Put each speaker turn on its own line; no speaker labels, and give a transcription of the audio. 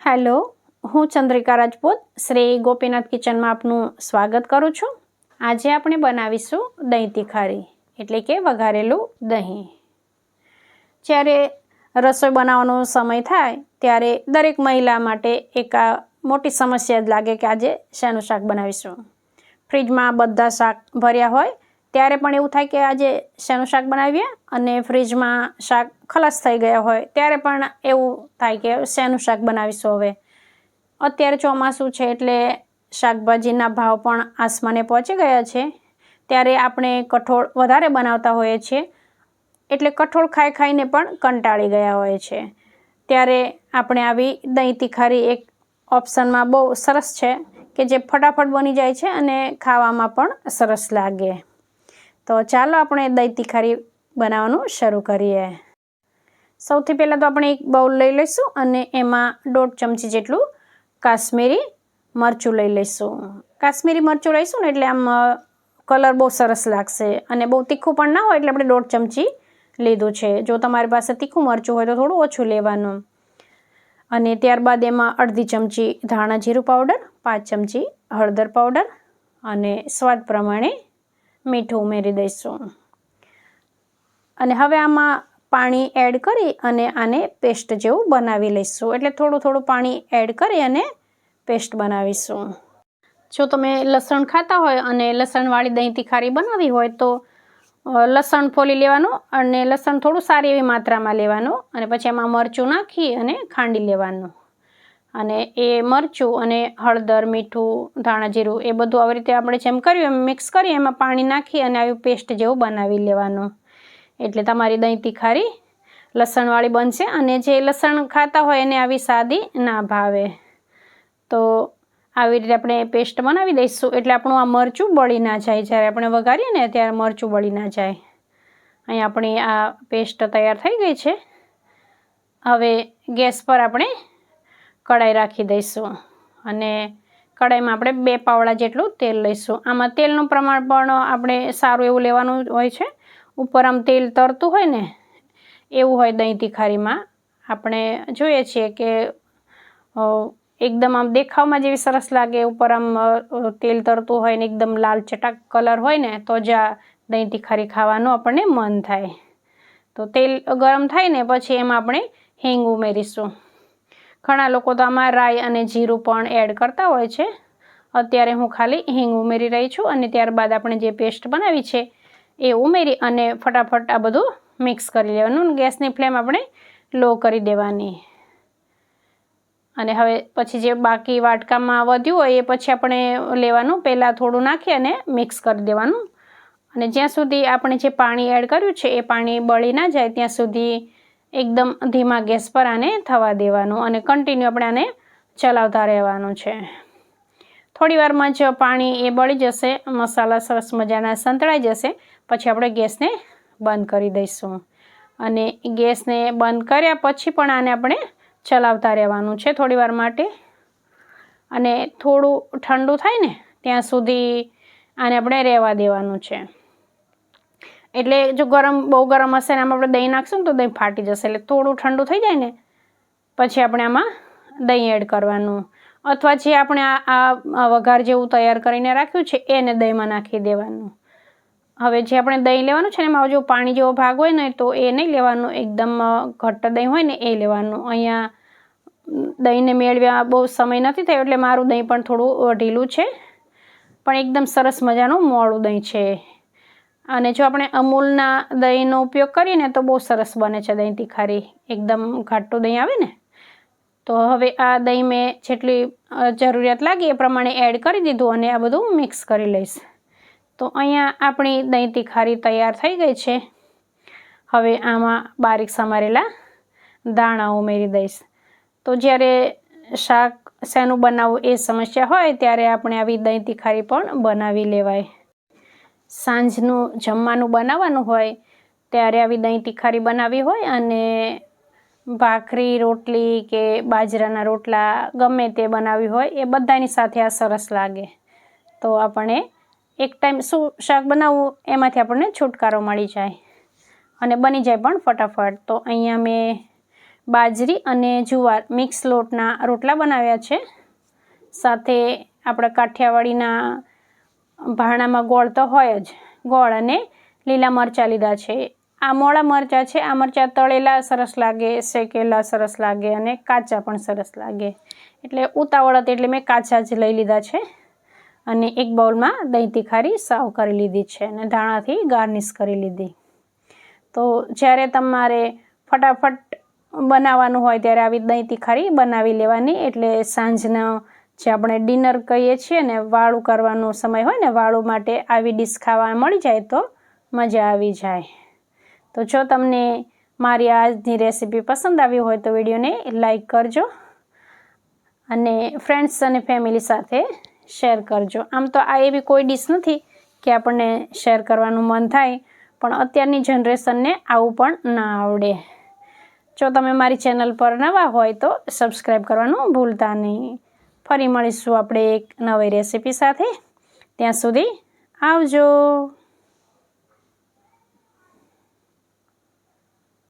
Hello, હું ચંદ્રિકા રાજપૂત, શ્રી ગોપીનાથ કિચનમાં આપનું સ્વાગત કરું છું. આજે આપણે બનાવીશું દહીં તીખારી, એટલે કે વઘારેલું દહીં. જ્યારે રસોઈ બનાવવાનો સમય થાય, ત્યારે દરેક મહિલા માટે એક મોટી સમસ્યા જ લાગે કે આજે શાનું શાક બનાવીશું. ફ્રીજમાં બધા શાક ભર્યા હોય ત્યારે પણ એવું થાય કે આજે શેનું શાક બનાવીએ અને ફ્રીજમાં શાક ખલાસ થઈ ગયા હોય, ત્યારે પણ એવું થાય કે શેનું શાક બનાવીશું હવે. અત્યારે ચોમાસું છે એટલે શાકભાજીના ભાવ પણ આસમાને પહોંચી ગયા છે. ત્યારે આપણે કઠોળ વધારે બનાવતા હોઈએ છીએ, એટલે કઠોળ ખાઈ ખાઈને પણ કંટાળી ગયા હોય છે. ત્યારે આપણે આવી દહીં તીખારી એક ઓપ્શનમાં બહુ સરસ છે, કે જે ફટાફટ બની જાય છે અને ખાવામાં પણ સરસ લાગે. તો ચાલો આપણે દહીં તીખારી બનાવવાનું શરૂ કરીએ. સૌથી પહેલાં તો આપણે એક બાઉલ લઈ લઈશું અને એમાં દોઢ ચમચી જેટલું કાશ્મીરી મરચું લઈ લઈશું. કાશ્મીરી મરચું લઈશું ને એટલે આમ કલર બહુ સરસ લાગશે અને બહુ તીખું પણ ના હોય એટલે આપણે દોઢ ચમચી લીધું છે. જો તમારી પાસે તીખું મરચું હોય તો થોડું ઓછું લેવાનું. અને ત્યારબાદ એમાં અડધી ચમચી ધાણા જીરું પાવડર પાંચ ચમચી હળદર પાવડર અને સ્વાદ પ્રમાણે મીઠું ઉમેરી દઈશું. અને હવે આમાં પાણી એડ કરી અને આને પેસ્ટ જેવું બનાવી લઈશું. એટલે થોડું થોડું પાણી એડ કરી અને પેસ્ટ બનાવીશું. જો તમે લસણ ખાતા હોય અને લસણવાળી દહીં તીખારી બનાવી હોય તો લસણ ફોલી લેવાનું અને લસણ થોડું સારી એવી માત્રામાં લેવાનું અને પછી એમાં મરચું નાખી અને ખાંડી લેવાનું. અને એ મરચું અને હળદર, મીઠું, ધાણા જીરું એ બધું આવી રીતે આપણે જેમ કર્યું એમ મિક્સ કરી એમાં પાણી નાખી અને આવી પેસ્ટ જેવું બનાવી લેવાનું. એટલે તમારી દહીં તીખારી લસણવાળી બનશે અને જે લસણ ખાતા હોય એને આવી સાદી ના ભાવે. તો આવી રીતે આપણે પેસ્ટ બનાવી દઈશું. એટલે આપણું આ મરચું બળી ના જાય. જ્યારે આપણે વઘારીએ ને ત્યારે મરચું બળી ના જાય. અહીં આપણી આ પેસ્ટ તૈયાર થઈ ગઈ છે. હવે ગેસ પર આપણે કડાઈ રાખી દઈશું. અને કડાઈમાં આપણે બે પાવડા જેટલું તેલ લઈશું. આમાં તેલનું પ્રમાણ પણ આપણે સારું એવું લેવાનું હોય છે. ઉપર આમ તેલ તરતું હોય ને, એવું હોય દહીં તીખારીમાં. આપણે જોઈએ છીએ કે એકદમ આમ દેખાવમાં જેવી સરસ લાગે, ઉપર આમ તેલ તરતું હોય ને એકદમ લાલ ચટાક કલર હોય ને, તો જ આ દહીં તીખારી ખાવાનું આપણને મન થાય. તો તેલ ગરમ થાય ને, પછી એમાં આપણે હિંગ ઉમેરીશું. ઘણા લોકો તો આમાં રાઈ અને જીરું પણ એડ કરતા હોય છે. અત્યારે હું ખાલી હિંગ ઉમેરી રહી છું અને ત્યારબાદ આપણે જે પેસ્ટ બનાવી છે એ ઉમેરી અને ફટાફટ આ બધું મિક્સ કરી લેવાનું ગેસની ફ્લેમ આપણે લો કરી દેવાની. અને હવે પછી જે બાકી વાટકામાં વધ્યું હોય એ પછી આપણે લેવાનું. પહેલાં થોડું નાખી અને મિક્સ કરી દેવાનું. અને જ્યાં સુધી આપણે જે પાણી એડ કર્યું છે એ પાણી બળી ના જાય, ત્યાં સુધી એકદમ ધીમા ગેસ પર આને થવા દેવાનું અને કન્ટિન્યુ આપણે આને ચલાવતા રહેવાનું છે. થોડી વારમાં જ પાણી એ બળી જશે, મસાલા સરસ મજાના સંતળાઈ જશે, પછી આપણે ગેસને બંધ કરી દઈશું. અને ગેસને બંધ કર્યા પછી પણ આને આપણે ચલાવતા રહેવાનું છે થોડી વાર માટે. અને થોડું ઠંડુ થાય ને, ત્યાં સુધી આને આપણે રહેવા દેવાનું છે. એટલે જો ગરમ, બહુ ગરમ હશે ને આમાં આપણે દહીં નાખશું ને તો દહીં ફાટી જશે. એટલે થોડું ઠંડુ થઈ જાય ને, પછી આપણે આમાં દહીં એડ કરવાનું. અથવા જે આપણે આ વઘાર જેવું તૈયાર કરીને રાખ્યું છે, એને દહીંમાં નાખી દેવાનું. હવે જે આપણે દહીં લેવાનું છે ને, એમાં જો પાણી જેવો ભાગ હોય ને, તો એ નહીં લેવાનું. એકદમ ઘટ્ટ દહીં હોય ને, એ લેવાનું. અહીંયા દહીંને મેળવ્યા બહુ સમય નથી થયો, એટલે મારું દહીં પણ થોડું ઢીલું છે. પણ એકદમ સરસ મજાનું મોડું દહીં છે. અને જો આપણે અમૂલના દહીંનો ઉપયોગ કરીએ ને તો બહુ સરસ બને છે દહીં તીખારી. એકદમ ઘાટું દહીં આવે ને. તો હવે આ દહીં મેં જેટલી જરૂરિયાત લાગી એ પ્રમાણે એડ કરી દીધું અને આ બધું મિક્સ કરી લઈશ. તો અહીંયા આપણી દહીં તીખારી તૈયાર થઈ ગઈ છે. હવે આમાં બારીક સમારેલા દાણા ઉમેરી દઈશ. તો જ્યારે શાક શેનું બનાવવું એ સમસ્યા હોય ત્યારે આપણે આવી દહીં તીખારી પણ બનાવી લેવાય. સાંજનું જમવાનું બનાવવાનું હોય, ત્યારે આવી દહીં તીખારી બનાવી હોય અને ભાખરી, રોટલી કે બાજરાના રોટલા ગમે તે બનાવી હોય, એ બધાની સાથે આ સરસ લાગે. તો આપણે એક ટાઈમ શું શાક બનાવવું, એમાંથી આપણને છુટકારો મળી જાય અને બની જાય પણ ફટાફટ. તો અહીંયા મેં બાજરી અને જુવાર મિક્સ લોટના રોટલા બનાવ્યા છે. સાથે આપણા કાઠિયાવાડીના ભાણામાં ગોળ તો હોય જ. ગોળ અને લીલા મરચાં લીધા છે. આ મોળા મરચાં છે. આ મરચાં તળેલા સરસ લાગે, શેકેલા સરસ લાગે અને કાચા પણ સરસ લાગે. એટલે ઉતાવળ હતી એટલે મેં કાચા જ લઈ લીધા છે અને એક બાઉલમાં દહીં તીખારી સાવ કરી લીધી છે અને ધાણાથી ગાર્નિશ કરી લીધી. તો જ્યારે તમારે ફટાફટ બનાવવાનું હોય ત્યારે આવી દહીં તીખારી બનાવી લેવાની એટલે સાંજનો જે આપણે ડિનર કહીએ છીએ ને, વાળું કરવાનો સમય હોય ને, વાળું માટે આવી ડીશ ખાવા મળી જાય તો મજા આવી જાય. તો જો તમને મારી આજની રેસીપી પસંદ આવી હોય તો વિડીયોને લાઈક કરજો અને ફ્રેન્ડ્સ અને ફેમિલી સાથે શેર કરજો. આમ તો આ એવી કોઈ ડીશ નથી કે આપણને શેર કરવાનું મન થાય, પણ અત્યારની જનરેશનને આવું પણ ના આવડે. જો તમે મારી ચેનલ પર નવા હોય તો સબસ્ક્રાઈબ કરવાનું ભૂલતા નહીં. ફરી મળીશું આપણે એક નવી રેસીપી સાથે. ત્યાં સુધી આવજો.